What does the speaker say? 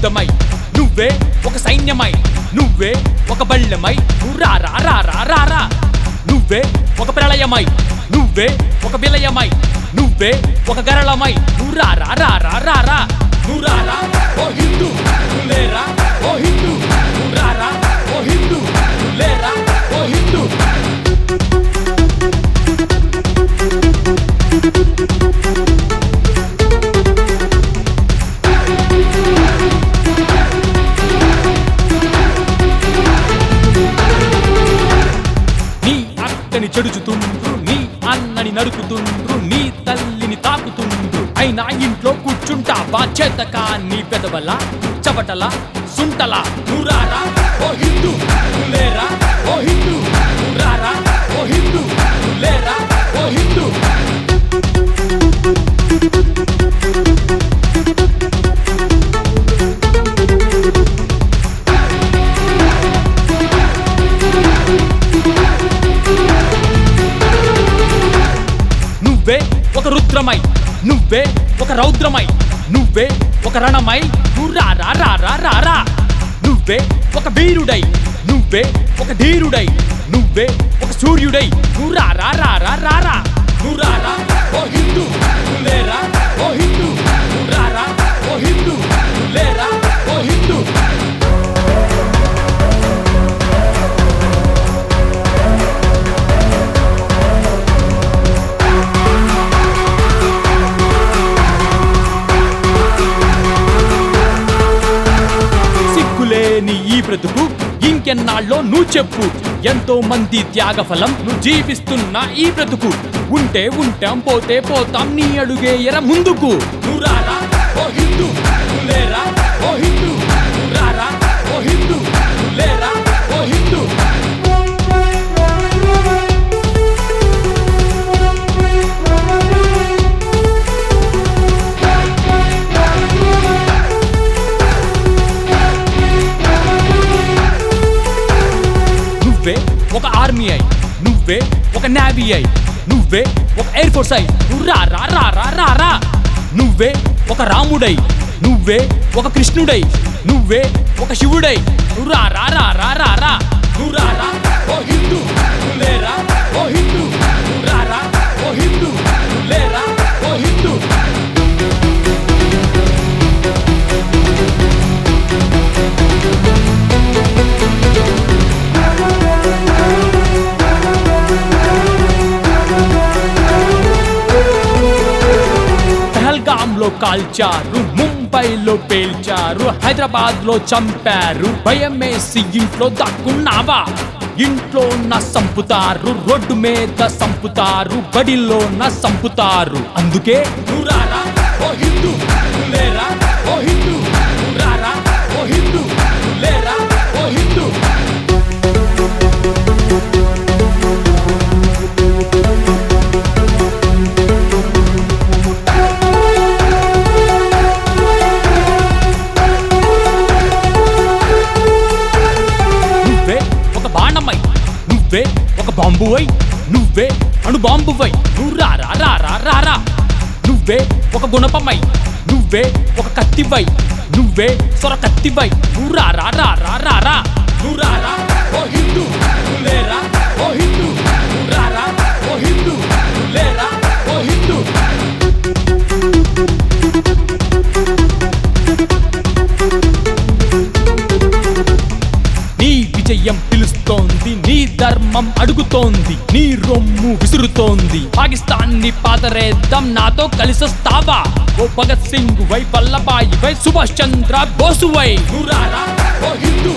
యుద్ధమై నువ్వే ఒక సైన్యమై నువ్వే ఒక బళ్ళమై రా రా రా రా రా రా నువ్వే ఒక ప్రళయమై నువ్వే ఒక విలయమై నువ్వే ఒక గరళమై. నువ్వు రా రా రా రా రా. నువ్వు రా. ఓ హిందూ నువ్వు లేరా? చెడుచుతుండ్రు నీ అన్నని నరుకుతుండ్రు నీ తల్లిని తాకుతుండ్రు. అయినా ఇంట్లో కూర్చుంటావా చేతకా నీ పెదవల చవటల సుంటల నురారా నువ్వే ఒక రుద్రమై నువ్వే ఒక రౌద్రమై నువ్వే ఒక రణమై. రా రా రా రా రా రా. నువ్వే ఒక వీరుడై నువ్వే ఒక ధీరుడై నువ్వే ఒక సూర్యుడై. నువ్వు రా రా రా రా రా. రా నువ్వు రా రా. ఓ హిందూ. బ్రతుకు? ఇంకెన్నాళ్ళో నువ్వు చెప్పు. ఎంతో మంది త్యాగఫలం నువ్వు జీవిస్తున్న ఈ బ్రతుకు. ఉంటే ఉంటాం పోతే పోతాం నీ అడుగే ఎర ముందుకు. నువ్వు రారా? ఓ హిందూ నువ్వు లేరా? ఓ హిందూ. నువ్వే ఒక ఆర్మీ అయి నువ్వే ఒక నావీ అయి నువ్వే ఒక ఎయిర్ ఫోర్స్ అయి నువ్వు రా రా రా రా రా రా. నువ్వే ఒక రాముడై నువ్వే ఒక కృష్ణుడై నువ్వే ఒక శివుడై. నువ్వు రా రా రా రా రా రా. నువ్వు రా రా. ఓ హిందూ నువ్వు పహల్గామ్లో కాల్చారు ముంబైలో పేల్చారు హైదరాబాద్లో చంపారు భయమేసి ఇంట్లో దక్కున్నావా? ఇంట్లో నా సంపుతారు రోడ్డు మీద సంపుతారు బడిలో నా సంపుతారు. అందుకే నువ్వు ఓ హిందూ! నువ్వే ఒక బాంబువై నువ్వే అణు బాంబువై నువ్వు రా రా రా రా రా రా. నువ్వే ఒక గుణపమై నువ్వే ఒక కత్తివై నువ్వే సొర కత్తివై నువ్వు రా రా రా రా రా రా. నువ్వు రా రా. ఓ హిందూ. విజయం పిలుస్తోంది. నీ ధర్మం అడుగుతోంది. నీ రొమ్ము విసురుతోంది. పాకిస్తాన్ని పాతరేద్దాం నాతో కలిసొస్తావా? ఓ Bhagat Singh why Vallabhai why Subhash Chandra Bose why. Oh Hindu.